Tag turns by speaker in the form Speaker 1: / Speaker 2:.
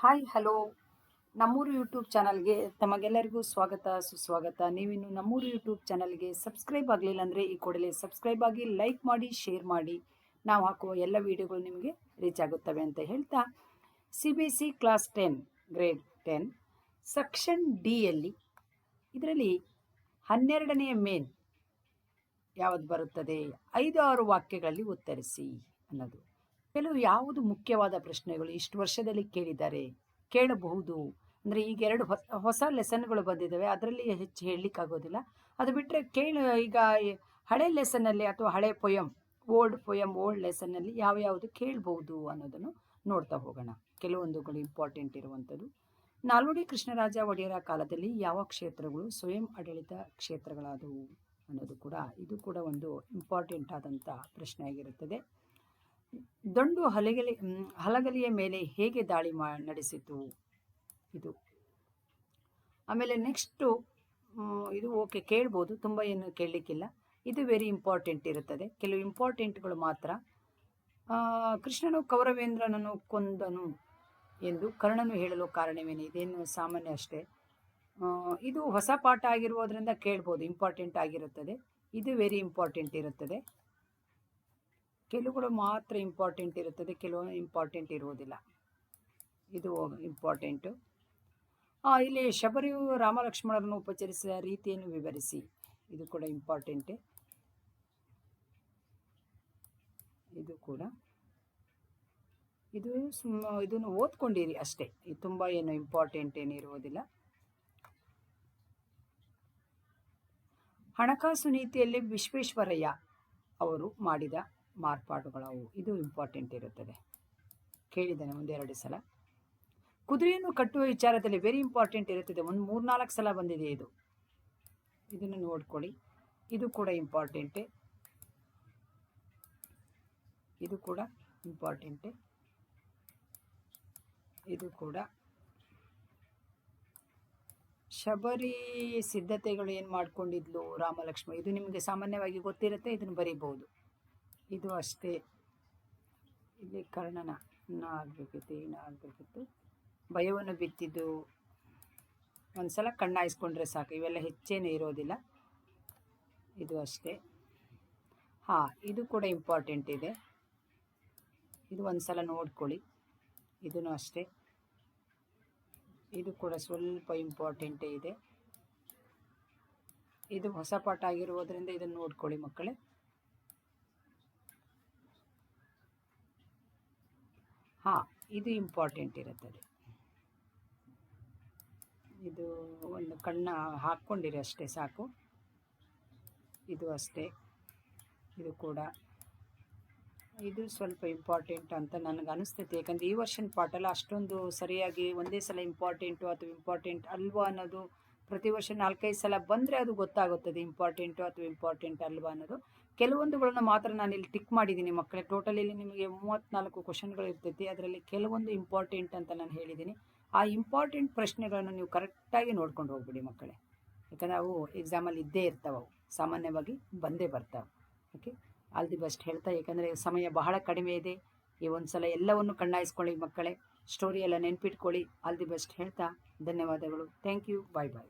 Speaker 1: Hi hello ನಮ್ಮೂರು YouTube ಚಾನಲ್ಗೆ ತಮಗೆಲ್ಲರಿಗೂ ಸ್ವಾಗತ, ಸುಸ್ವಾಗತ. ನೀವಿನ್ನು ನಮ್ಮೂರು ಯೂಟ್ಯೂಬ್ ಚಾನಲ್ಗೆ ಸಬ್ಸ್ಕ್ರೈಬ್ ಆಗಲಿಲ್ಲ ಅಂದರೆ ಈ ಕೂಡಲೇ ಸಬ್ಸ್ಕ್ರೈಬ್ ಆಗಿ ಲೈಕ್ ಮಾಡಿ ಶೇರ್ ಮಾಡಿ. ನಾವು ಹಾಕುವ ಎಲ್ಲ ವೀಡಿಯೋಗಳು ನಿಮಗೆ ರೀಚ್ ಆಗುತ್ತವೆ ಅಂತ ಹೇಳ್ತಾ. C B C class ten grade ten section ಡಿಯಲ್ಲಿ ಇದರಲ್ಲಿ ಹನ್ನೆರಡನೆಯ ಮೇನ್ ಯಾವುದು ಬರುತ್ತದೆ? ಐದು ಆರು ವಾಕ್ಯಗಳಲ್ಲಿ ಉತ್ತರಿಸಿ ಅನ್ನೋದು. ಕೆಲವು ಯಾವುದು ಮುಖ್ಯವಾದ ಪ್ರಶ್ನೆಗಳು ಇಷ್ಟು ವರ್ಷದಲ್ಲಿ ಕೇಳಿದ್ದಾರೆ ಕೇಳಬಹುದು. ಅಂದರೆ ಈಗ ಎರಡು ಹೊಸ ಹೊಸ ಲೆಸನ್ಗಳು ಬಂದಿದ್ದಾವೆ. ಅದರಲ್ಲಿ ಹೆಚ್ಚು ಹೇಳಲಿಕ್ಕಾಗೋದಿಲ್ಲ. ಅದು ಬಿಟ್ಟರೆ ಕೇಳ, ಈಗ ಹಳೆ ಲೆಸನ್ನಲ್ಲಿ ಅಥವಾ ಹಳೆ ಪೊಯಮ್ ಓಲ್ಡ್ ಪೊಯಮ್ ಓಲ್ಡ್ ಲೆಸನ್ನಲ್ಲಿ ಯಾವ ಯಾವುದು ಕೇಳಬಹುದು ಅನ್ನೋದನ್ನು ನೋಡ್ತಾ ಹೋಗೋಣ. ಕೆಲವೊಂದುಗಳು ಇಂಪಾರ್ಟೆಂಟ್ ಇರುವಂಥದ್ದು. ನಾಲ್ವಡಿ ಕೃಷ್ಣರಾಜ ಒಡೆಯರ ಕಾಲದಲ್ಲಿ ಯಾವ ಕ್ಷೇತ್ರಗಳು ಸ್ವಯಂ ಆಡಳಿತ ಕ್ಷೇತ್ರಗಳಾದವು ಅನ್ನೋದು ಕೂಡ, ಇದು ಕೂಡ ಒಂದು ಇಂಪಾರ್ಟೆಂಟ್ ಆದಂಥ ಪ್ರಶ್ನೆ ಆಗಿರುತ್ತದೆ ದಂಡು ಹಲಗಲಿ ಹಲಗಲಿಯ ಮೇಲೆ ಹೇಗೆ ದಾಳಿ ಮಾ, ನಡೆಸಿತು ಇದು? ಆಮೇಲೆ ನೆಕ್ಸ್ಟು ಇದು ಓಕೆ, ಕೇಳ್ಬೋದು, ತುಂಬ ಏನು ಕೇಳಲಿಕ್ಕಿಲ್ಲ. ಇದು ವೆರಿ ಇಂಪಾರ್ಟೆಂಟ್ ಇರುತ್ತದೆ. ಕೆಲವು ಇಂಪಾರ್ಟೆಂಟ್ಗಳು ಮಾತ್ರ. ಕೃಷ್ಣನು ಕೌರವೇಂದ್ರನನ್ನು ಕೊಂದನು ಎಂದು ಕರ್ಣನು ಹೇಳಲು ಕಾರಣವೇನು? ಇದೇನು ಸಾಮಾನ್ಯ ಅಷ್ಟೇ. ಇದು ಹೊಸ ಪಾಠ ಆಗಿರುವುದರಿಂದ ಕೇಳ್ಬೋದು ಇಂಪಾರ್ಟೆಂಟ್ ಆಗಿರುತ್ತದೆ. ಇದು ವೆರಿ ಇಂಪಾರ್ಟೆಂಟ್ ಇರುತ್ತದೆ. ಕೆಲವುಗಳು ಮಾತ್ರ ಇಂಪಾರ್ಟೆಂಟ್ ಇರುತ್ತದೆ, ಕೆಲವು ಇಂಪಾರ್ಟೆಂಟ್ ಇರುವುದಿಲ್ಲ. ಇದು ಇಂಪಾರ್ಟೆಂಟು ಇಲ್ಲಿ ಶಬರಿಯು ರಾಮಲಕ್ಷ್ಮಣರನ್ನು ಉಪಚರಿಸಿದ ರೀತಿಯನ್ನು ವಿವರಿಸಿ. ಇದು ಕೂಡ ಇಂಪಾರ್ಟೆಂಟೇ ಇದು ಕೂಡ. ಇದು ಸುಮ್ಮ ಇದನ್ನು ಓದ್ಕೊಂಡಿರಿ ಅಷ್ಟೇ. ಇದು ತುಂಬ ಏನು ಇಂಪಾರ್ಟೆಂಟ್ ಏನು ಇರುವುದಿಲ್ಲ. ಹಣಕಾಸು ನೀತಿಯಲ್ಲಿ ವಿಶ್ವೇಶ್ವರಯ್ಯ ಅವರು ಮಾಡಿದ ಮಾರ್ಪಾಡುಗಳವು. ಇದು ಇಂಪಾರ್ಟೆಂಟ್ ಇರುತ್ತದೆ. ಕೇಳಿದ್ದೇನೆ ಒಂದೆರಡು ಸಲ. ಕುದುರೆಯನ್ನು ಕಟ್ಟುವ ವಿಚಾರದಲ್ಲಿ ವೆರಿ ಇಂಪಾರ್ಟೆಂಟ್ ಇರುತ್ತದೆ. ಒಂದು ಮೂರ್ನಾಲ್ಕು ಸಲ ಬಂದಿದೆ ಇದು. ಇದನ್ನು ನೋಡ್ಕೊಳ್ಳಿ. ಇದು ಕೂಡ ಇಂಪಾರ್ಟೆಂಟೇ ಇದು ಕೂಡ ಇಂಪಾರ್ಟೆಂಟೆ ಇದು ಕೂಡ ಶಬರಿ ಸಿದ್ಧತೆಗಳು ಏನು ಮಾಡ್ಕೊಂಡಿದ್ಲು ರಾಮಲಕ್ಷ್ಮ ಇದು ನಿಮಗೆ ಸಾಮಾನ್ಯವಾಗಿ ಗೊತ್ತಿರುತ್ತೆ, ಇದನ್ನು ಬರೀಬಹುದು. ಇದು ಅಷ್ಟೇ. ಇಲ್ಲಿ ಕರ್ಣನ ಆಗಬೇಕಿತ್ತು ಏನಾಗಬೇಕಿತ್ತು ಭಯವನ್ನು ಬಿತ್ತಿದ್ದು. ಒಂದು ಸಲ ಕಣ್ಣಾಯಿಸ್ಕೊಂಡ್ರೆ ಸಾಕು. ಇವೆಲ್ಲ ಹೆಚ್ಚೇನು ಇರೋದಿಲ್ಲ. ಇದು ಅಷ್ಟೇ. ಹಾಂ, ಇದು ಕೂಡ ಇಂಪಾರ್ಟೆಂಟ್ ಇದೆ. ಇದು ಒಂದು ಸಲ ನೋಡ್ಕೊಳ್ಳಿ. ಇದೂ ಅಷ್ಟೇ. ಇದು ಕೂಡ ಸ್ವಲ್ಪ ಇಂಪಾರ್ಟೆಂಟೇ ಇದೆ. ಇದು ಹೊಸ ಪಾಠ ಆಗಿರುವುದರಿಂದ ಇದನ್ನು ನೋಡ್ಕೊಳ್ಳಿ ಮಕ್ಕಳೇ. ಹಾಂ, ಇದು ಇಂಪಾರ್ಟೆಂಟ್ ಇರುತ್ತದೆ ಇದು ಒಂದು ಕಣ್ಣ ಹಾಕ್ಕೊಂಡಿರಿ ಅಷ್ಟೇ ಸಾಕು. ಇದು ಅಷ್ಟೇ. ಇದು ಕೂಡ. ಇದು ಸ್ವಲ್ಪ ಇಂಪಾರ್ಟೆಂಟ್ ಅಂತ ನನಗೆ ಅನಿಸ್ತೈತೆ. ಯಾಕಂದರೆ ಈ ವರ್ಷನ ಪಾಠಲ್ಲ ಅಷ್ಟೊಂದು ಸರಿಯಾಗಿ ಒಂದೇ ಸಲ ಇಂಪಾರ್ಟೆಂಟು ಅಥವಾ ಇಂಪಾರ್ಟೆಂಟ್ ಅಲ್ವಾ ಅನ್ನೋದು ಪ್ರತಿ ವರ್ಷ ನಾಲ್ಕೈದು ಸಲ ಬಂದರೆ ಅದು ಗೊತ್ತಾಗುತ್ತದೆ ಇಂಪಾರ್ಟೆಂಟು ಅಥವಾ ಇಂಪಾರ್ಟೆಂಟ್ ಅಲ್ವಾ ಅನ್ನೋದು. ಕೆಲವೊಂದುಗಳನ್ನು ಮಾತ್ರ ನಾನು ಇಲ್ಲಿ ಟಿಕ್ ಮಾಡಿದ್ದೀನಿ ಮಕ್ಕಳೇ. ಟೋಟಲ್ ಇಲ್ಲಿ ನಿಮಗೆ ಮೂವತ್ತ್ನಾಲ್ಕು ಕ್ವಶನ್ಗಳು ಇರ್ತೈತಿ. ಅದರಲ್ಲಿ ಕೆಲವೊಂದು ಇಂಪಾರ್ಟೆಂಟ್ ಅಂತ ನಾನು ಹೇಳಿದ್ದೀನಿ. ಆ ಇಂಪಾರ್ಟೆಂಟ್ ಪ್ರಶ್ನೆಗಳನ್ನು ನೀವು ಕರೆಕ್ಟಾಗಿ ನೋಡ್ಕೊಂಡು ಹೋಗ್ಬಿಡಿ ಮಕ್ಕಳೇ. ಯಾಕಂದರೆ ಅವು ಎಕ್ಸಾಮಲ್ಲಿ ಇದ್ದೇ ಇರ್ತಾವೆ ಅವು ಸಾಮಾನ್ಯವಾಗಿ ಬಂದೇ ಬರ್ತಾವೆ. ಓಕೆ ಆಲ್ ದಿ ಬೆಸ್ಟ್ ಹೇಳ್ತಾ, ಯಾಕಂದರೆ ಸಮಯ ಬಹಳ ಕಡಿಮೆ ಇದೆ. ಈ ಒಂದು ಸಲ ಎಲ್ಲವನ್ನು ಕಣ್ಣಾಯಿಸ್ಕೊಳ್ಳಿ ಮಕ್ಕಳೇ. ಸ್ಟೋರಿ ಎಲ್ಲ ನೆನ್ಪಿಟ್ಕೊಳ್ಳಿ. ಆಲ್ ದಿ ಬೆಸ್ಟ್ ಹೇಳ್ತಾ, ಧನ್ಯವಾದಗಳು. Thank you bye bye